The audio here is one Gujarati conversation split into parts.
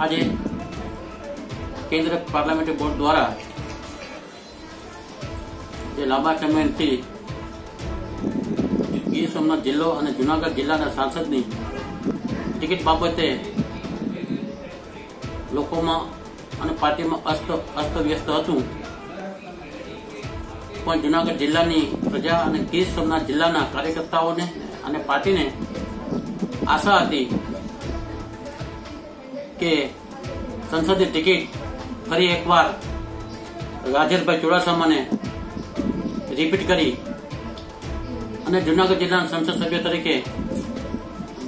આજે કેન્દ્ર પાર્લામેન્ટરી બોર્ડ દ્વારા જે લાંબા સમયથી ગીર સોમનાથ જિલ્લો અને જુનાગઢ જિલ્લાના સાંસદની ટિકિટ બાબતે લોકોમાં અને પાર્ટીમાં અસ્ત અસ્તવ્યસ્ત હતું. પણ જુનાગઢ જિલ્લાની પ્રજા અને ગીર સોમનાથ જિલ્લાના કાર્યકર્તાઓને અને પાર્ટીને આશા હતી કે સંસદની ટિકિટ ફરી એકવાર રાજેશભાઈ ચુડાસમાને રિપીટ કરી અને જુનાગઢ જિલ્લાના સંસદ સભ્ય તરીકે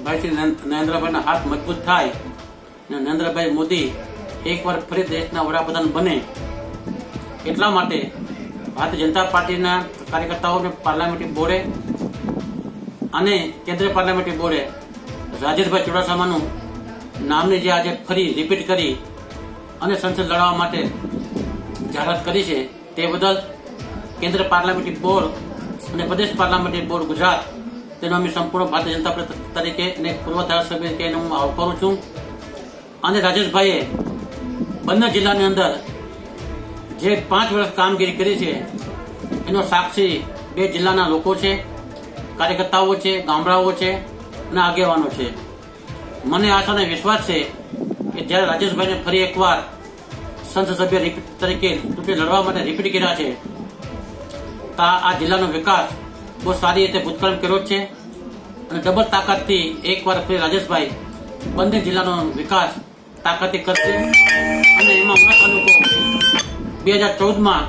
ભાઈ શ્રી નરેન્દ્રભાઈના હાથ મજબૂત થાય અને નરેન્દ્રભાઈ મોદી એકવાર ફરી દેશના વડાપ્રધાન બને એટલા માટે ભારતીય જનતા પાર્ટીના કાર્યકર્તાઓને પાર્લામેન્ટરી બોર્ડે અને કેન્દ્રીય પાર્લામેન્ટરી બોર્ડે રાજેશભાઈ ચુડાસમાનું નામને જે આજે ફરી રિપીટ કરી અને સંસદ લડવા માટે જાહેરાત કરી છે, તે બદલ કેન્દ્ર પાર્લામેન્ટરી બોર્ડ અને પ્રદેશ પાર્લામેન્ટરી બોર્ડ ગુજરાત, તેનો અમે સંપૂર્ણ ભારતીય જનતા પાર્ટી તરીકે અને પૂર્વ ધારાસભ્ય તરીકે હું આવકારું છું. અને રાજેશભાઈએ બંને જિલ્લાની અંદર જે પાંચ વર્ષ કામગીરી કરી છે, એનો સાક્ષી બે જિલ્લાના લોકો છે, કાર્યકર્તાઓ છે, ગામડાઓ છે અને આગેવાનો છે. મને આશા અને વિશ્વાસ છે કે જ્યારે રાજેશભાઈને ફરી એકવાર સંસદ સભ્ય તરીકે ચૂંટણી લડવા માટે રિપીટ કર્યા છે આ જિલ્લાનો વિકાસ બહુ સારી રીતે ભૂતકાળ કર્યો છે. અને ડબલ તાકાતથી એકવાર ફરી રાજેશભાઈ બંને જિલ્લાનો વિકાસ તાકાતથી કરશે. અને એમાં ઉના તાલુકો બે હજાર ચૌદમાં